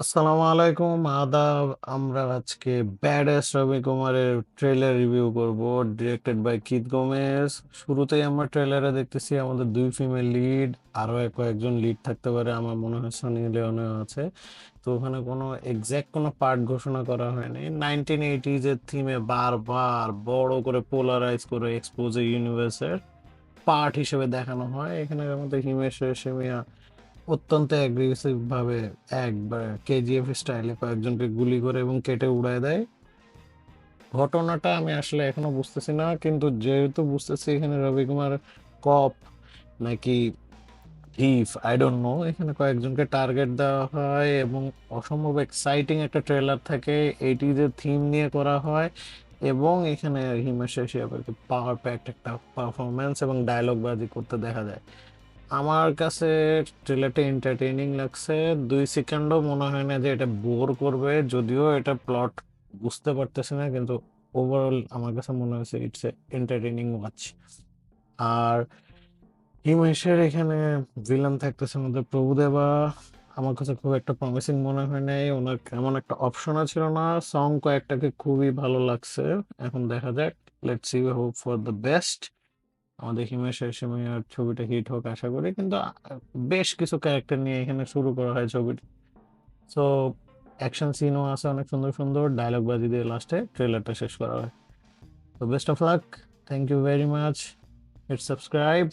আসসালামু আলাইকুম। আদাব, আমরা আজকে ব্যাডাস রবি কুমারের ট্রেলার রিভিউ করব। ডিরেক্টেড বাই কিথ গোমেজ শুরুতেই আমরা ট্রেলারে দেখতেছি আমাদের দুই ফিমেল লিড আরও এক কয়েকজন লিড থাকতে পারে, আমার মনে হয় সানি লিওনেও আছে। তো ওখানে কোনো এক্সাক্ট কোনো পার্ট ঘোষণা করা হয়নি। নাইনটিন এইটিজ এর থিমে বারবার বড় করে পোলারাইজ করে এক্সপোজে ইউনিভার্সের পার্ট হিসেবে দেখানো হয়। এখানে আমাদের হিমেশ রেশমিয়া অত্যন্ত অ্যাগ্রেসিভ ভাবে একবার কেজিএফ স্টাইলে কয়েকজনকে গুলি করে এবং কেটে উড়ায় দেয়। ঘটনাটা আমি আসলে এখনও বুঝতেছি না, কিন্তু যেহেতু বুঝতেছি এখানে রবি কুমার কপ নাকি হিফ আই ডোন্ট নো এখানে কয়েকজনকে টার্গেট দেওয়া হয় এবং অসম্ভব এক্সাইটিং একটা ট্রেলার থাকে এইটি যে থিম নিয়ে করা হয় এবং এখানে হিমেশ রেশমিয়াকে পাওয়ার প্যাকড একটা পারফরমেন্স এবং ডায়লগ বাজি করতে দেখা যায়। আমার কাছে ট্রেলারটা এন্টারটেইনিং লাগছে। দুই সেকেন্ডও মনে হয় না যে এটা বোর করবে, যদিও এটা প্লট বুঝতে পারতেছি না, কিন্তু ওভারঅল আমার কাছে মনে হয়েছে ইটস এ ওয়াচ আর হিমেশের এখানে ভিলেন থাকতেছে আমাদের প্রভুদেবা। আমার কাছে খুব একটা প্রমিসিং মনে হয় নাই, ওনার এমন একটা অপশনও ছিল না। সং কয়েকটাকে খুবই ভালো লাগছে। এখন দেখা যাক let's see hope for the best আমাদের হিমেশ রেশমিয়ার ছবিটা হিট হোক আশা করি, কিন্তু বেশ কিছু ক্যারেক্টার নিয়ে এখানে শুরু করা হয় ছবিটি। সো অ্যাকশন সিনও আছে অনেক সুন্দর সুন্দর ডায়লগ বাজি দিয়ে লাস্টে ট্রেলারটা শেষ করা হয়। তো best of luck thank you very much hit subscribe